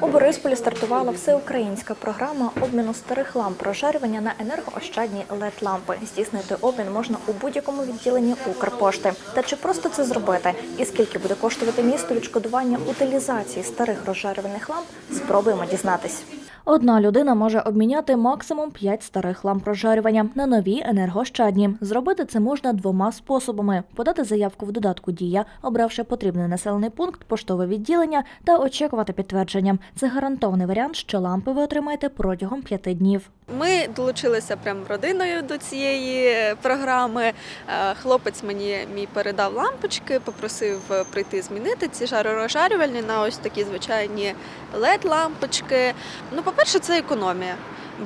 У Борисполі стартувала всеукраїнська програма обміну старих ламп прожарювання на енергоощадні led лампи. Здійснити обмін можна у будь-якому відділенні Укрпошти. Та чи просто це зробити? І скільки буде коштувати місто відшкодування утилізації старих розжарюваних ламп? Спробуємо дізнатись. Одна людина може обміняти максимум 5 старих ламп прожарювання на нові енергощадні. Зробити це можна двома способами: подати заявку в додатку Дія, обравши потрібний населений пункт, поштове відділення та очікувати підтвердження. Це гарантований варіант, що лампи ви отримаєте протягом п'яти днів. Ми долучилися прям родиною до цієї е, програми. Е, Хлопець мені мій передав лампочки, попросив е, прийти змінити ці жаророзжарювальні на ось такі звичайні led лампочки. Ну, по-перше, це економія.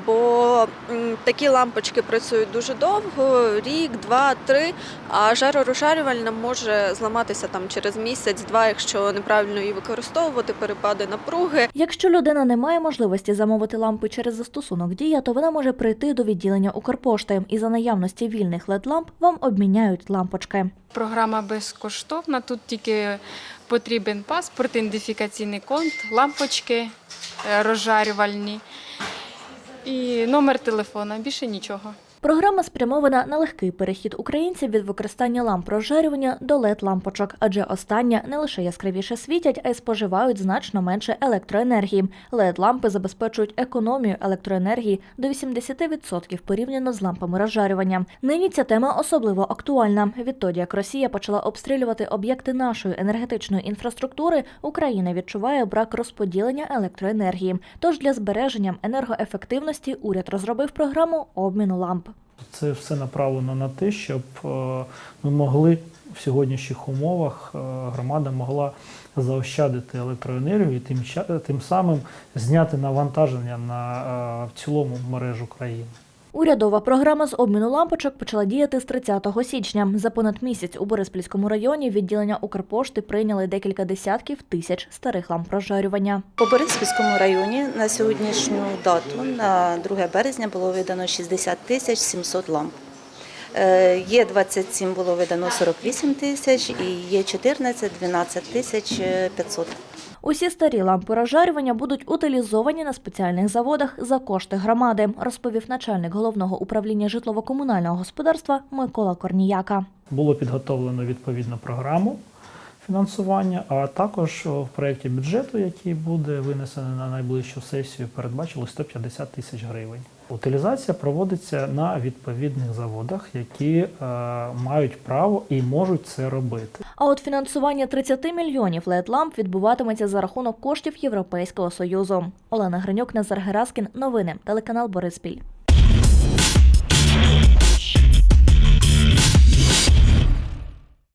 Бо такі лампочки працюють дуже довго, рік, два, три. А жаророзжарювальна може зламатися там через місяць-два, якщо неправильно її використовувати, перепади напруги. Якщо людина не має можливості замовити лампи через застосунок Дія, то вона може прийти до відділення Укрпошти і за наявності вільних led ламп вам обміняють лампочки. Програма безкоштовна. Тут тільки потрібен паспорт, ідентифікаційний код, лампочки е, розжарювальні і номер телефона. Більше нічого. Програма спрямована на легкий перехід українців від використання ламп розжарювання до led лампочок, адже остання не лише яскравіше світять, а й споживають значно менше електроенергії. led лампи забезпечують економію електроенергії до 80% порівняно з лампами розжарювання. Нині ця тема особливо актуальна. Відтоді, як Росія почала обстрілювати об'єкти нашої енергетичної інфраструктури, Україна відчуває брак розподілення електроенергії. Тож для збереження енергоефективності уряд розробив програму обміну ламп. Це все направлено на те, щоб е, ми могли в сьогоднішніх умовах е, громада могла заощадити електроенергію тим, тим самим зняти навантаження на е, в цілому мережу країни. Урядова програма з обміну лампочок почала діяти з 30 січня. За понад місяць у Бориспільському районі відділення Укрпошти прийняли декілька десятків тисяч старих ламп розжарювання. По Бориспільському районі на сьогоднішню дату, на 2 березня, було видано 60 тисяч 700 ламп. Е, Є 27 було видано 48 тисяч і є 14 12 тисяч 500. Усі старі лампи розжарювання будуть утилізовані на спеціальних заводах за кошти громади, розповів начальник головного управління житлово-комунального господарства Микола Корніяка. Було підготовлено відповідну програму фінансування, а також в проєкті бюджету, який буде винесений на найближчу сесію, передбачили 150 тисяч гривень. Утилізація проводиться на відповідних заводах, які е, мають право і можуть це робити. А от фінансування 30 мільйонів led ламп відбуватиметься за рахунок коштів Європейського союзу. Олена Гринюк, Назар Гераскін. Новини. Телеканал Бориспіль.